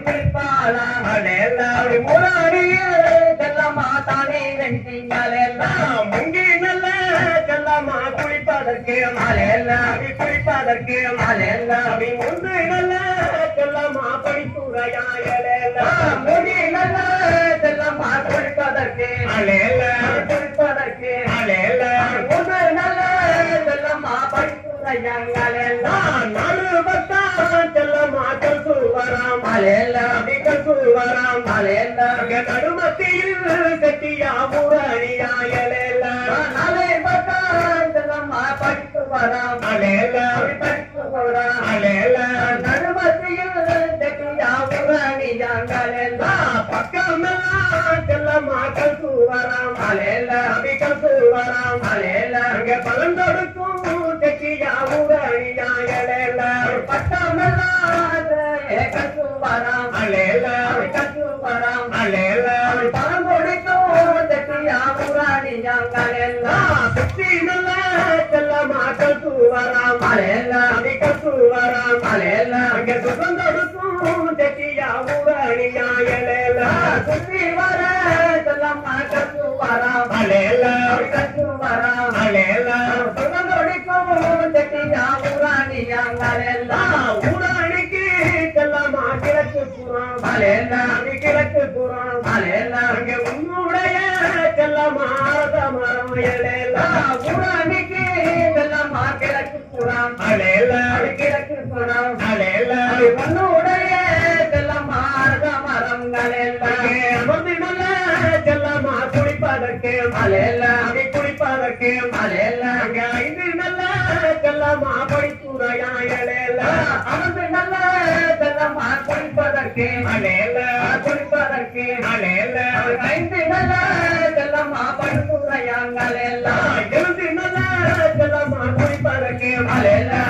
குளிப்பாளாம் அலேல அவள் குளிப்பாளாம் அலேல தானே வெண்டிங்களெல்லாம் முங்கி நல்ல செல்லம்மா குளிப்பதற்கு அலையெல்லாம் குளிப்பதற்கு அலையெல்லாம் அவை நல்ல செல்லம்மா படிப்புரையாயலேல முடி நல்ல குளிப்பதற்கு குளிப்பதற்கு நல்ல செல்லம்மா கல்சுவராம் அலையெல்லாம் அவை கல்சுவராம் அலையெல்லாம் நடுமத்தியில் கட்டியா முரணியாயலேல நாளை பக்கம் செல்லம்மா படிப்பு வராம் அலேல படிப்பு வராம் அலேல நடுமத்தியில் தெக்கியா உரணியங்களெல்லாம் பக்கமெல்லாம் செல்லம்மா கல்சுவராம் அலையெல்லாம் அவை கல்சுவராம் அலையெல்லாம் அங்க பலன் கொடுக்கும் ஊராணிக்கு செல்லம்மா கிழக்கு புறம். அலையெல்லாம் அவை கிழக்கு புறம். அலையெல்லாம் அங்க உன்னுடைய செல்லம்மா அரச மரம் எழலாம் உரணிக்கு செல்லம்மா கிழக்கு புறம். அலேல கிழக்கு புறம் அலேல உன்னுடைய செல்லம்மா மரங்கள் எல்லாம் அவை குளிப்பதற்கு அலையெல்லாம் ஐந்து நல்ல செல்லம்மா படிப்புரையாயலாம் அவனுக்கு நல்ல செல்லம்மா குளிப்பதற்கு அலேல குளிப்பதற்கு அலேல ஐந்து நல்ல செல்லம்மா படுத்துறையாங்கள் எல்லாம் எழுந்து நல்ல செல்லம்மா குளிப்பதற்கு அலையெல்லாம்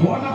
போடா.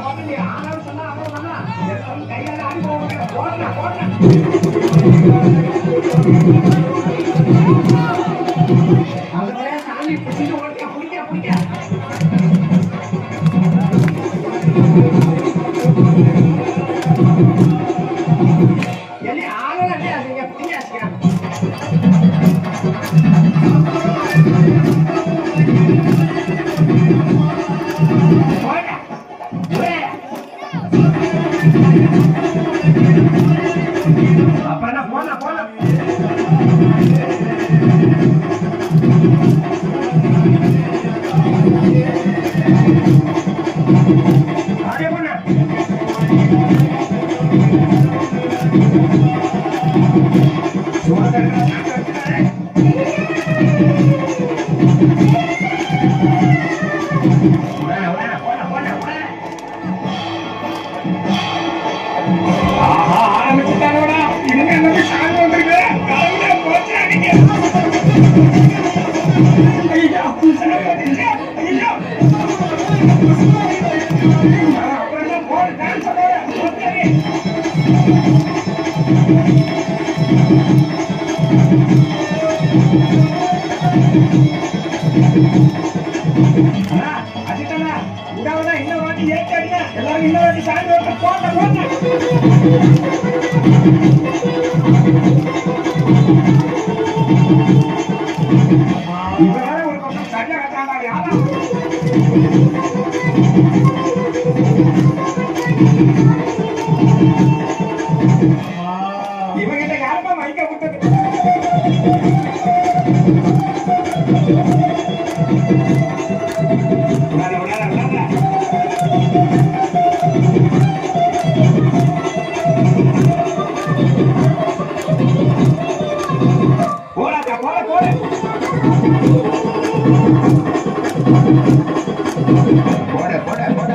எல்லாரும் இன்னொரு வாட்டி சாமி போட்ட போட்ட ஒரு பக்கம் சரியா கட்டாண்டா யாரா Thank you. இவங்கிட்ட யாருப்பா மைக்க விட்டது? போட போட போட.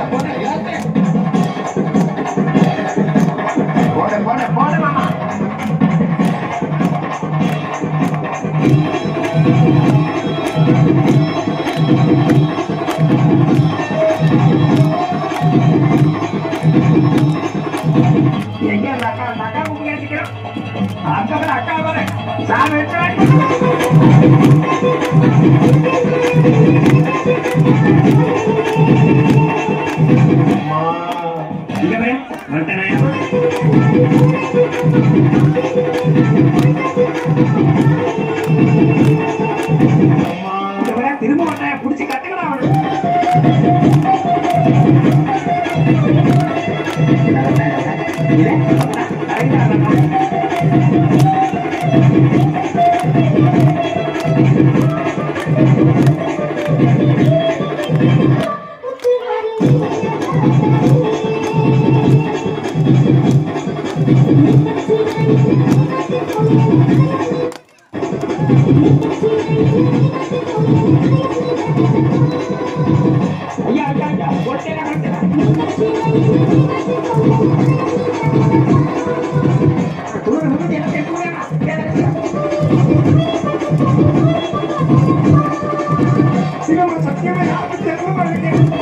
சத்தியமே யாருக்கு தெரியும்